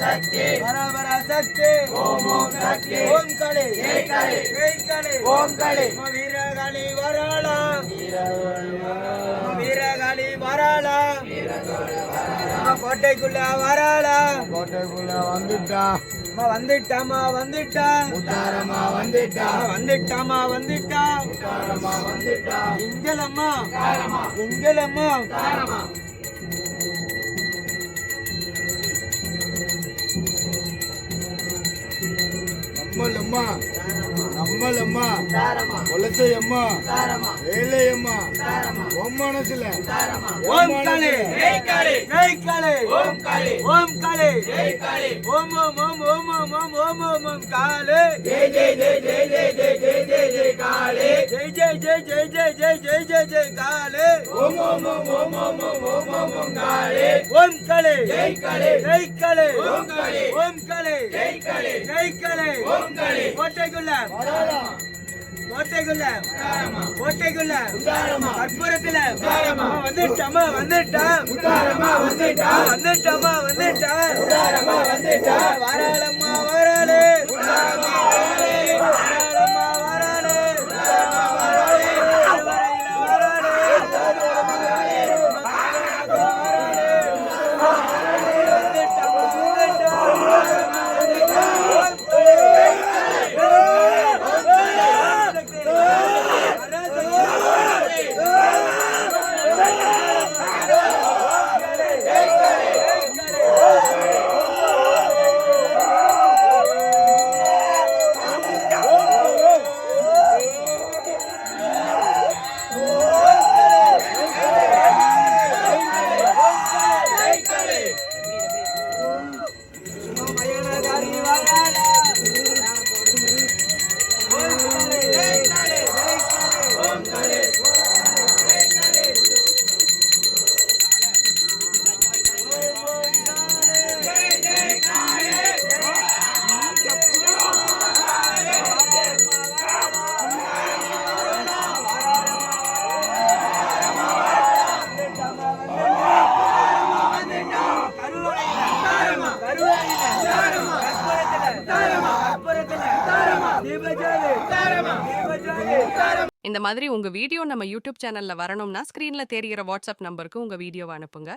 சக்தி பரபர சக்தி ஓம் ஓம் சக்தி ஓம் காளி ஜெய் காளி ஜெய் காளி ஓம் காளி வீரகாளி வரலாம் வீரகாளி வராளா கோட்டைக்குள்ள வரலாம் கோட்டைக்குள்ள வந்துட்டா வந்துட்டாமா வந்துட்டா. உத்தாரமா வந்துட்டா வந்துட்டாமா வந்துட்டா. உத்தாரமா வந்துட்டா. எங்களம்மா எங்களம்மா நம்மளம்மா நம்மளம்மா கொலசையம்மா ஏழையம்மா உன் மனசுல ஓம் காளி ஜெய் காளி ஜெய் காளி ஓம் காளி ஓம் காளி ஜெய் காளி ஓம் ஓம் ஓம் ஓம் ஓம் ஓம் ஓம் ஓம் ஓம் காளி ஜெய் ஜெய் ஜெய் ஜெய் ஜெய் ஜெய் ஜெய் ஜெய் ஜெய் காளி ஜெய் ஜெய் ஜெய் ஜெய் ஜெய் ஜெய் ஜெய் ஜெய் ஜெய் காளி ஓம் ஓம் ஓம் ஓம் ஓம் ஓம் ஓம் ஓம் ஓம் காளி ஓம் காளி ஜெய் காளி ஜெய் காளி ஓம் காளி ஓம் காளி ஜெய் காளி ஜெய் காளி ஓம் காளி கோட்டைக்குள்ள கோட்டைக்குள்ள கோட்டைக்குள்ள கற்பூரத்துல வந்துட்டாமா வந்துட்டா வந்துட்டா வந்துட்டாமா வந்துட்டா வந்துட்டா இந்த மாதிரி உங்க வீடியோ நம்ம யூடியூப் சேனல்ல வரணும்னா ஸ்க்ரீன்ல தெரியிற வாட்ஸ்அப் நம்பருக்கு உங்க வீடியோவை அனுப்புங்க.